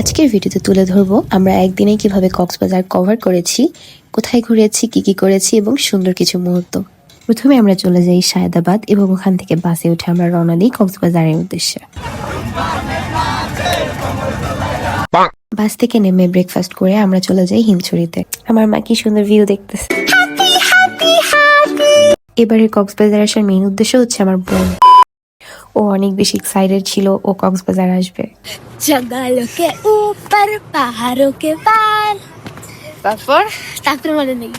আজকের ভিডিওতে তুলে ধরবো আমরা একদিনে কীভাবে কক্সবাজার কভার করেছি কোথায় ঘুরেছি কি কি করেছি এবং সুন্দর কিছু মুহূর্ত। প্রথমে আমরা চলে যাই সায়দাবাদ এবং ওখান থেকে বাসে উঠে আমরা রওনা দিই কক্সবাজারের উদ্দেশ্যে। বাস থেকে নেমে ব্রেকফাস্ট করে আমরা চলে যাই হিমছড়িতে। আমার মা কি সুন্দর ভিউ দেখতেছে। এবারে কক্সবাজার আসার মেইন উদ্দেশ্য হচ্ছে আমার বোন। ও অনেক বেশি এক্সাইটেড ছিল ও কক্সবাজার আসবে। জঙ্গলকে উপর পাহাড়কে পার। তারপর? তারপর মনে নেই।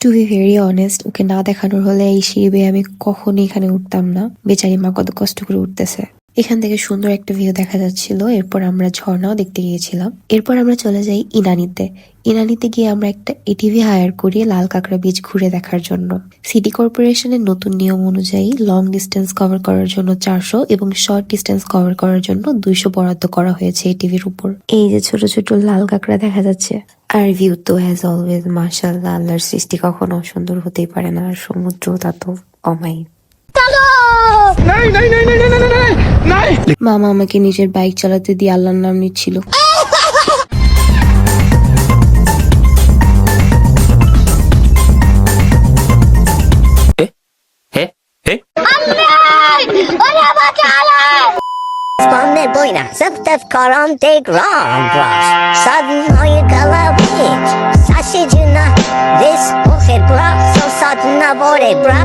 To be very honest okay না দেখানোর হলে এই সিঁড়ি আমি কখনো এখানে উঠতাম না। বেচারি মা কত কষ্ট করে উঠতেছে। এখান থেকে সুন্দর একটা ভিউ দেখা যাচ্ছিল। এরপর আমরা ঝর্ণাও দেখতে গিয়েছিলাম। এরপর আমরা চলে যাই ইনানিতে। ইনানিতে গিয়ে আমরা একটা এটিভি হায়ার করি লাল কাঁকড়া বীজ ঘুরে দেখার জন্য। সিটি কর্পোরেশনের নতুন নিয়ম অনুযায়ী লং ডিস্টেন্স কভার করার জন্য চারশো এবং শর্ট ডিস্টেন্স কভার করার জন্য দুইশো বরাদ্দ করা হয়েছে এটিভির উপর। এই যে ছোট ছোট লাল কাঁকড়া দেখা যাচ্ছে। আর ভিউ তো অ্যাজ অলওয়েজ মার্শাল্লাহ আল্লাহর সৃষ্টি কখনো সুন্দর হতেই পারে না। আর সমুদ্র তা তো অমাই মামা আমাকে নিজের বাইক চালাতে দিয়ে আল্লাহর নাম নিচ্ছিল। Sudden, this bra, so sudden, bra.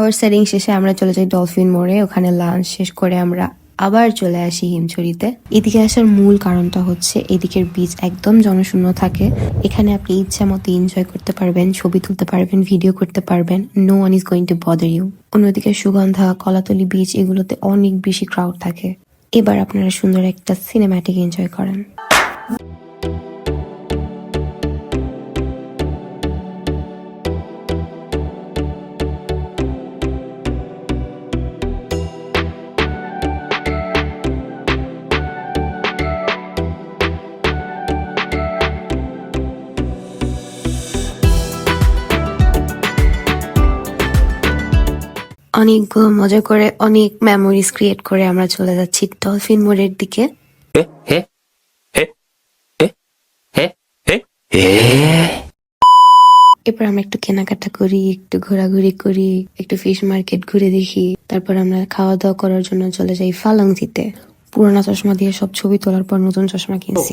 Horse riding শেষে আমরা চলে যাই ডলফিন মোড়ে ওখানে লাঞ্চ শেষ করে আমরা আবার চলে আসি হিমছড়িতে। এদিকে আসার মূল কারণটা হচ্ছে এদিকের বীজ একদম জনশূন্য থাকে। এখানে আপনি ইচ্ছা মতো এনজয় করতে পারবেন, ছবি তুলতে পারবেন ভিডিও করতে পারবেন। No one is going to bother you অন্যদিকে সুগন্ধা, কলাতলি বীচ এগুলোতে অনেক বেশি ক্রাউড থাকে। এবার আপনারা সুন্দর একটা সিনেম্যাটিক এনজয় করেন। অনেকগুলো মজা করে অনেক মেমোরিজ ক্রিয়েট করে আমরা চলে যাচ্ছি ডলফিন মোড়ের দিকে। এরপর আমরা একটু কেনাকাটা করি একটু ঘোরাঘুরি করি একটু ফিশ মার্কেট ঘুরে দেখি। তারপর আমরা খাওয়া দাওয়া করার জন্য চলে যাই ফালাংজিতে পুরোনো চশমা দিয়ে সব ছবি তোলার পর নতুন চশমা কিনছি।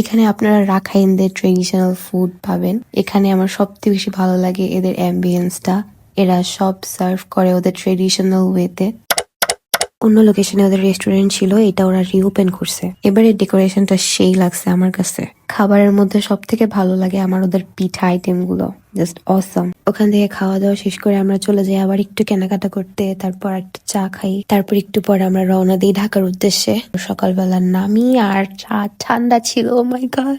এখানে আপনারা রাখাইনদের ট্রেডিশনাল ফুড পাবেন। এখানে আমার সবথেকে বেশি ভালো লাগে এদের অ্যাম্বিয়েন্সটা এরা সব সার্ভ করে ওদের ট্রেডিশনাল ওয়েতে অন্য লোকেশনে ওদের রেস্টুরেন্ট ছিল, এটা ওরা রিওপেন করছে। এবারে ডেকোরেশনটা সেই লাগছে আমার কাছে। খাবারের মধ্যে সব থেকে ভালো লাগে আমার ওদের পিঠা আইটেমগুলো। জাস্ট অসম ওখান থেকে খাওয়া দাওয়া শেষ করে আমরা চলে যাই আবার একটু কেনাকাটা করতে, তারপর একটা চা খাই। তারপর একটু পরে আমরা রওনা দিই ঢাকার উদ্দেশ্যে। সকালবেলা নামি আর চা ঠান্ডা ছিল মাই গড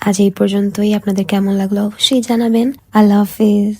আজ এই পর্যন্তই। আপনাদের কেমন লাগল অবশ্যই জানাবেন। আল্লাহ হাফিজ।